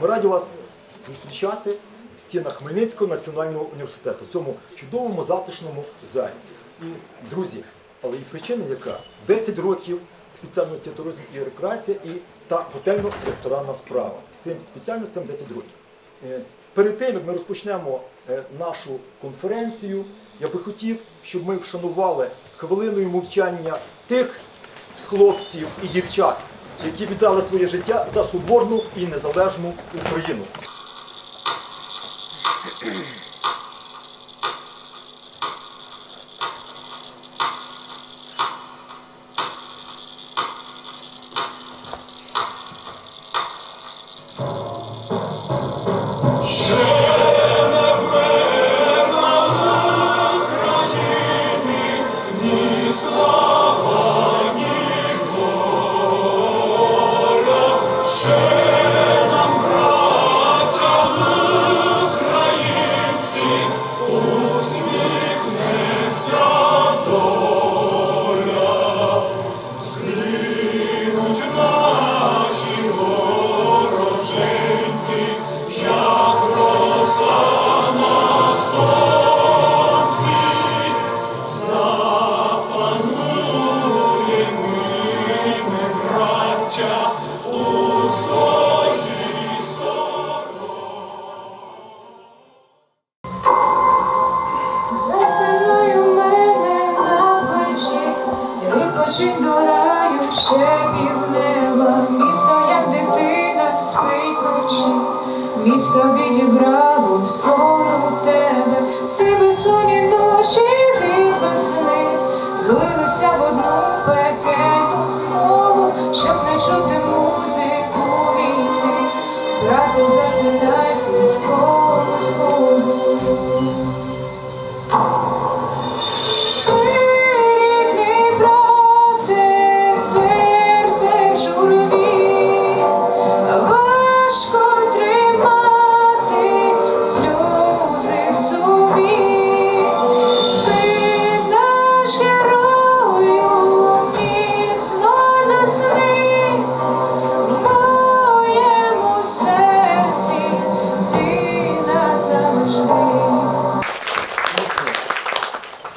Ми раді вас зустрічати в стінах Хмельницького національного університету, в цьому чудовому затишному залі. І, друзі, але і причина яка? 10 років спеціальності туризм і рекреація і та готельно-ресторанна справа. Цим спеціальностям 10 років. Е, Перед тим, як ми розпочнемо е, нашу конференцію, я би хотів, щоб ми вшанували хвилиною мовчання тих хлопців і дівчат, які віддали своє життя за соборну і незалежну Україну. Відпочинь до раю ще півнеба. Місто, як дитина, спить ночі, місто відібрало сон у тебе, всі безсонні ночі від весни. Злилися в одну пекельну змову, щоб не чути музику війни, брати засідай під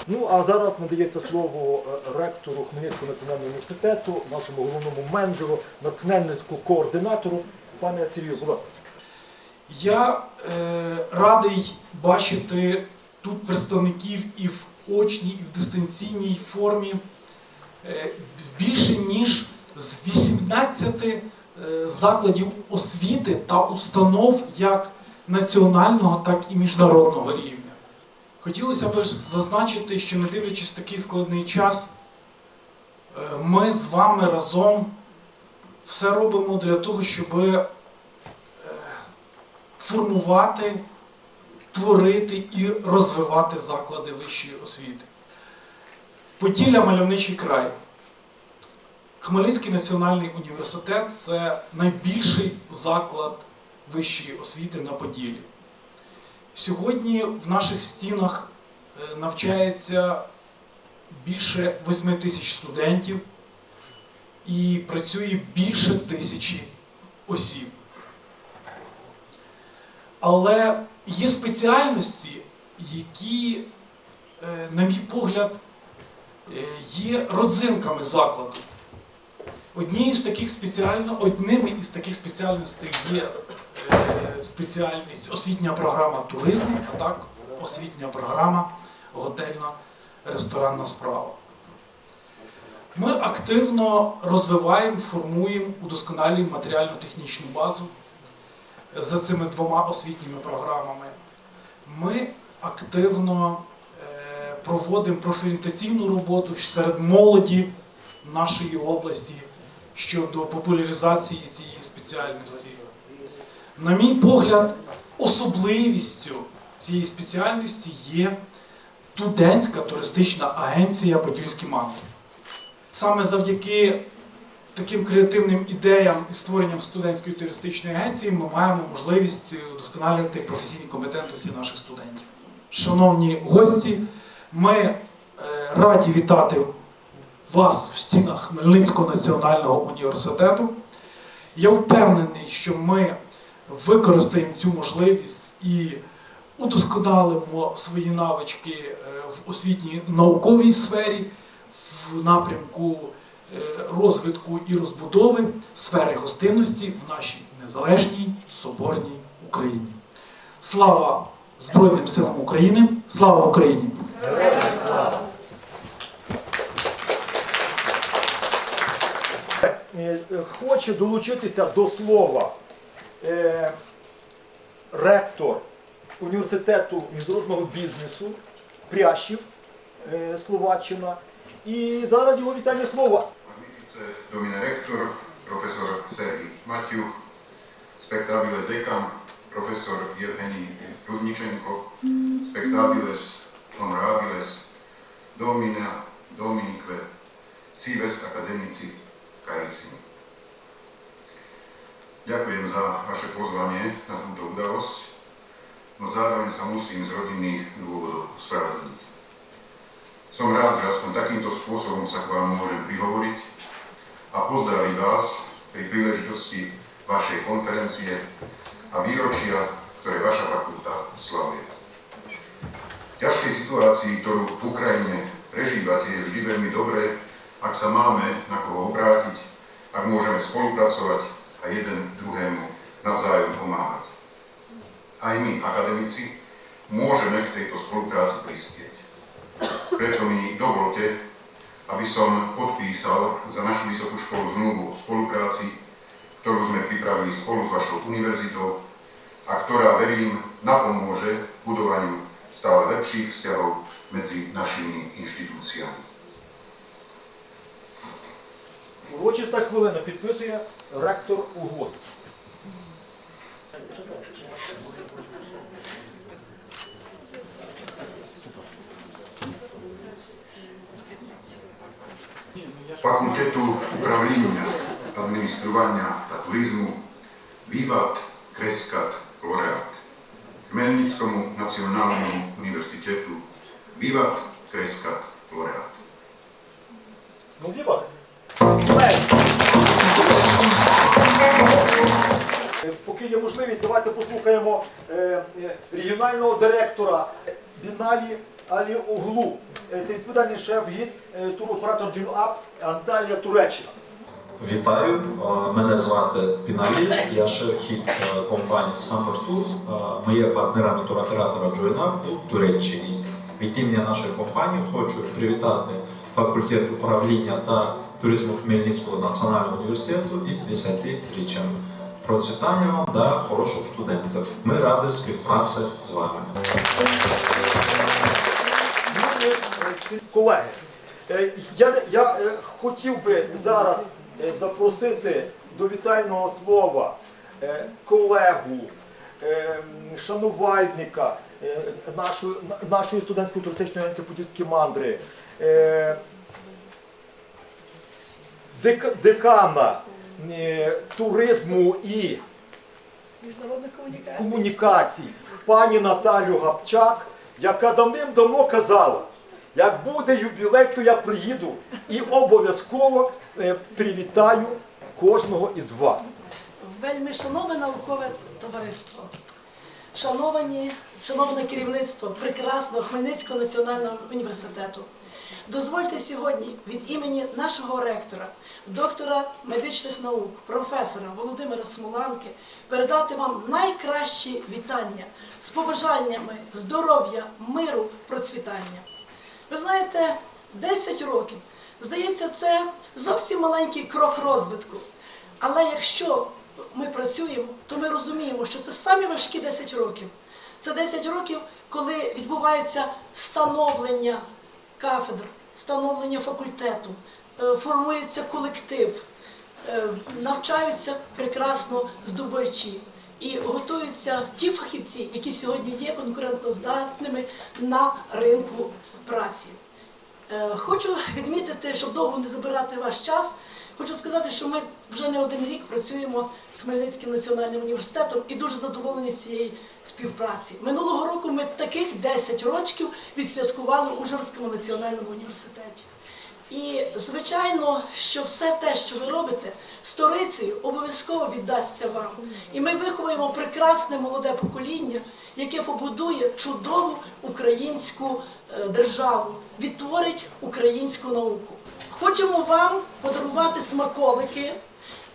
Ну а зараз надається слово е, ректору Хмельницького національного університету, нашому головному менеджеру, натхненнику, координатору. Пане Сергію, будь ласка. Я е, радий бачити тут представників і в очній, і в дистанційній формі е, більше ніж з 18 е, закладів освіти та установ як національного, так і міжнародного рівня. Хотілося б зазначити, що не дивлячись такий складний час, е, ми з вами разом все робимо для того, щоб е, формувати, творити і розвивати заклади вищої освіти. Поділля мальовничий край. Хмельницький національний університет це найбільший заклад вищої освіти на Поділлі. Сьогодні в наших стінах е, навчається більше 8 тисяч студентів і працює більше тисячі осіб. Але є спеціальності, які, е, на мій погляд, е, є родзинками закладу. Однією з таких спеціально, одним із таких спеціальностей є спеціальність освітня програма туризм, а так освітня програма готельна ресторанна справа. Ми активно розвиваємо, формуємо, удосконалюємо матеріально-технічну базу за цими двома освітніми програмами. Ми активно е, проводимо профорієнтаційну роботу серед молоді нашої області щодо популяризації цієї спеціальності. На мій погляд, особливістю цієї спеціальності є студентська туристична агенція Подільський мандрів. Саме завдяки таким креативним ідеям і створенням студентської туристичної агенції ми маємо можливість удосконалювати професійні компетентності наших студентів. Шановні гості, ми е, раді вітати вас в стінах Хмельницького національного університету. Я впевнений, що ми використаємо цю можливість і удосконалимо свої навички е, в освітній науковій сфері, в напрямку е, розвитку і розбудови сфери гостинності в нашій незалежній соборній Україні. Слава Збройним силам України! Слава Україні! Е, Хоче долучитися до слова е, ректор університету міжнародного бізнесу Прящів, е, Словаччина. І зараз його слово. Magnifice domine rector, profesor Sergij Maťuch, spectabile dekan, profesor Evgenij Rudničenko, spectabiles honorabiles, domina, dominique, cives academici, carissimi. Ďakujem za vaše pozvanie na túto udalosť, no zároveň sa musím z rodinných dôvodov uspravedlniť. Som rád, že aspoň takýmto spôsobom sa k vám môžem prihovoriť a pozdraviť vás pri príležitosti vašej konferencie a výročia, ktoré vaša fakulta slavuje. V ťažkej situácii, ktorú v Ukrajine prežívate, je vždy veľmi dobré, ak sa máme na koho obrátiť, ak môžeme spolupracovať a jeden druhému navzájom pomáhať. Aj my, akademici, môžeme k tejto spolupráci prispieť. Preto mi dovolte, aby som podpísal za našu vysokú školu zmluvu o spolupráci, ktorú sme pripravili spolu s vašou univerzitou a ktorá, verím, napomôže budovaniu stále lepších vzťahov medzi našimi inštitúciami. Урочиста хвилина підписує ректор угоду. Fakultetu upravління, адміністрування та туризму Vivat Kreskat Floreat. Хмельницькому національному університету Vivat Kreskat Floreat. Ну, віва. Поки є можливість, давайте послухаємо е, е, регіонального директора Біналі Алі Оглу. Е, Це відповідальний шеф-гід е, туроператор Джін-Ап Анталія Туреччина. Вітаю, мене звати Піналі, я шеф-хід компанії Summer Tour. Ми є партнерами туроператора Join у Туреччині. Від імені нашої компанії хочу привітати факультет управління та туризму Хмельницького національного університету із 10-річчям. Процвітання вам та хороших студентів. Ми раді співпраці з вами. Колеги, е, я, я е, хотів би зараз е, запросити до вітального слова колегу, шанувальника нашої, нашої студентської туристичної Путівські мандри, декана туризму і Міжнародних комунікацій. комунікацій пані Наталю Гапчак, яка давним-давно казала, як буде юбілей, то я приїду і обов'язково е, привітаю кожного із вас. Вельми шановне наукове товариство, шановані, шановне керівництво прекрасного Хмельницького національного університету. Дозвольте сьогодні від імені нашого ректора, доктора медичних наук, професора Володимира Смоланки передати вам найкращі вітання з побажаннями здоров'я, миру, процвітання. Ви знаєте, 10 років. Здається, це зовсім маленький крок розвитку. Але якщо ми працюємо, то ми розуміємо, що це самі важкі 10 років. Це 10 років, коли відбувається становлення кафедр, становлення факультету, е, формується колектив, е, навчаються прекрасно здобувачі і готуються ті фахівці, які сьогодні є конкурентоздатними на ринку праці. Е, Хочу відмітити, щоб довго не забирати ваш час. Хочу сказати, що ми вже не один рік працюємо з Хмельницьким національним університетом і дуже задоволені з цієї співпраці. Минулого року ми таких 10 років відсвяткували в Ужгородському національному університеті. І звичайно, що все те, що ви робите, сторицею обов'язково віддасться вам. І ми виховуємо прекрасне молоде покоління, яке побудує чудову українську е, державу, відтворить українську науку. Хочемо вам подарувати смаколики,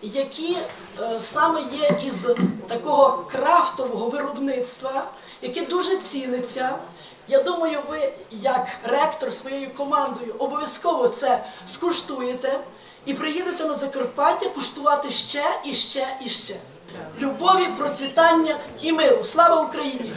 які е, саме є із такого крафтового виробництва, яке дуже ціниться. Я думаю, ви, як ректор своєю командою, обов'язково це скуштуєте і приїдете на Закарпаття куштувати ще і ще і ще. Любові, процвітання і миру. Слава Україні!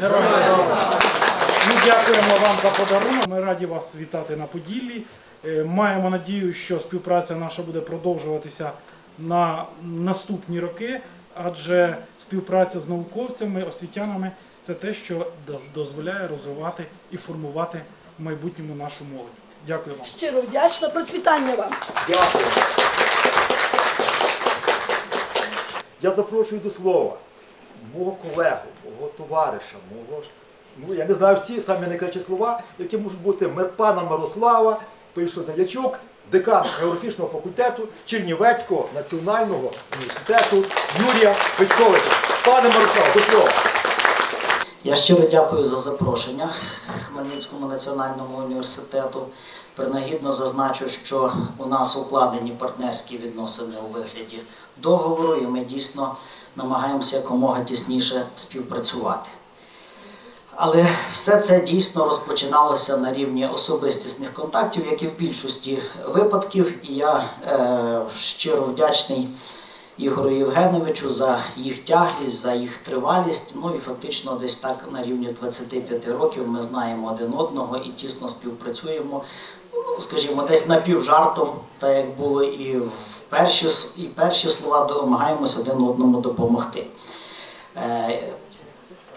Ми дякуємо вам за подарунок. Ми раді вас вітати на Поділлі. Е, Маємо надію, що співпраця наша буде продовжуватися на наступні роки, адже співпраця з науковцями, освітянами це те, що дозволяє розвивати і формувати в майбутньому нашу молодь. Дякую вам. Щиро вдячна, процвітання вам! Дякую. Я запрошую до слова мого колегу, мого товариша, мого ж- ну я не знаю всі самі найкращі слова, які можуть бути пана Мирослава, той що Заячук, декан географічного факультету Чернівецького національного університету Юрія Петьковича. Пане Мирославе, до слова. Я щиро дякую за запрошення Хмельницькому національному університету. Принагідно зазначу, що у нас укладені партнерські відносини у вигляді договору, і ми дійсно намагаємося якомога тісніше співпрацювати. Але все це дійсно розпочиналося на рівні особистісних контактів, як і в більшості випадків. І я е, щиро вдячний Ігорю Євгеновичу за їх тяглість, за їх тривалість. Ну і фактично десь так на рівні 25 років ми знаємо один одного і тісно співпрацюємо. Ну, скажімо, десь напівжартом, так як було і перші, і перші слова, намагаємось один одному допомогти. Е,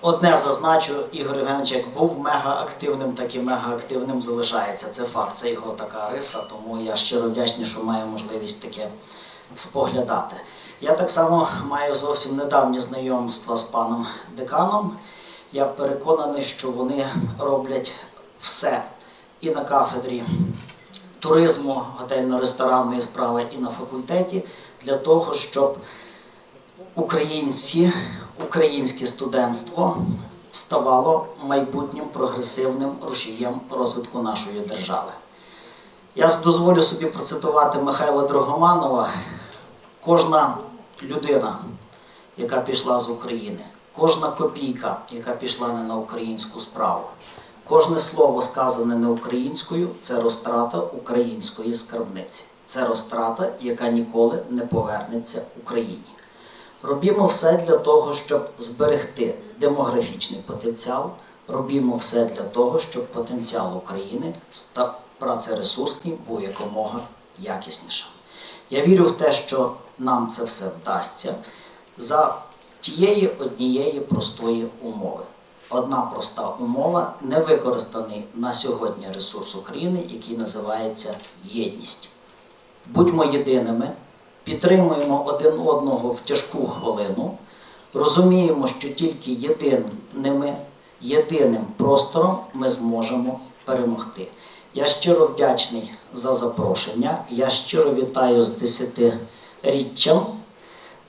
Одне зазначу, Ігор Євгенович був мегаактивним, так і мегаактивним залишається. Це факт, це його така риса, тому я щиро вдячний, що маю можливість таке споглядати. Я так само маю зовсім недавнє знайомство з паном деканом. Я переконаний, що вони роблять все і на кафедрі туризму, готельно-ресторанної справи, і на факультеті для того, щоб українці, українське студентство ставало майбутнім прогресивним рушієм розвитку нашої держави. Я дозволю собі процитувати Михайла Дрогоманова. Кожна людина, яка пішла з України, кожна копійка, яка пішла не на українську справу, кожне слово сказане не українською, це розтрата української скарбниці. Це розтрата, яка ніколи не повернеться Україні. Робімо все для того, щоб зберегти демографічний потенціал. Робімо все для того, щоб потенціал України ста- працересурсний був якомога якіснішим. Я вірю в те, що нам це все вдасться за тієї однієї простої умови. Одна проста умова невикористаний на сьогодні ресурс України, який називається єдність. Будьмо єдиними, підтримуємо один одного в тяжку хвилину, розуміємо, що тільки єдиними, єдиним простором ми зможемо перемогти. Я щиро вдячний за запрошення. Я щиро вітаю з десятиріччям.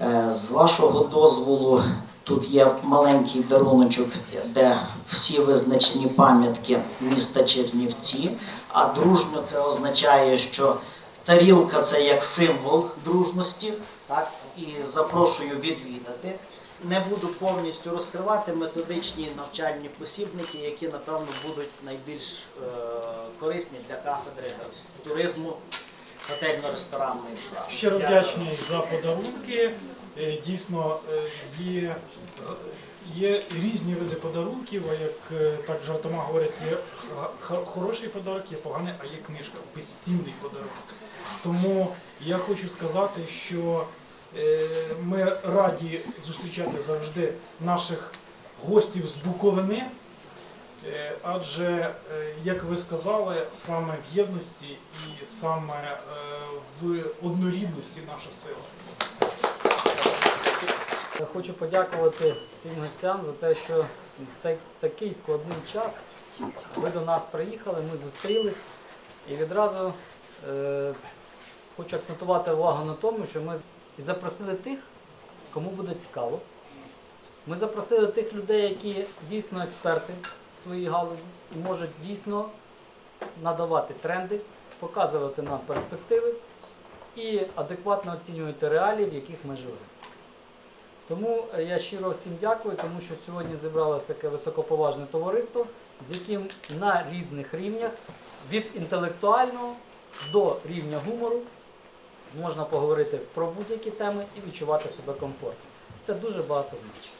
Е, З вашого дозволу, тут є маленький даруночок, де всі визначні пам'ятки міста Чернівці. А дружньо це означає, що тарілка це як символ дружності. Так? І запрошую відвідати. Не буду повністю розкривати методичні навчальні посібники, які напевно будуть найбільш е, корисні для кафедри туризму готельно-ресторанної справи. Щиро вдячний за подарунки. Е, Дійсно, е, є, є різні види подарунків, а як е, так жартома говорять, є хороший подарок, є поганий, а є книжка, безцінний подарунок. Тому я хочу сказати, що е, ми раді зустрічати завжди наших гостів з Буковини. Е, Адже, як ви сказали, саме в єдності і саме в однорідності наша сила. Я хочу подякувати всім гостям за те, що в такий складний час ви до нас приїхали, ми зустрілись і відразу е, хочу акцентувати увагу на тому, що ми запросили тих, кому буде цікаво. Ми запросили тих людей, які дійсно експерти в своїй галузі і можуть дійсно надавати тренди, показувати нам перспективи і адекватно оцінювати реалії, в яких ми живемо. Тому е, я щиро всім дякую, тому що сьогодні зібралося таке високоповажне товариство, з яким на різних рівнях, від інтелектуального до рівня гумору, можна поговорити про будь-які теми і відчувати себе комфортно. Це дуже багато значить.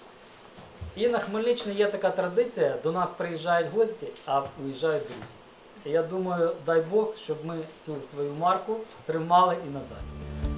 І на Хмельниччині є така традиція: до нас приїжджають гості, а виїжджають друзі. І я думаю, дай Бог, щоб ми цю свою марку тримали і надалі.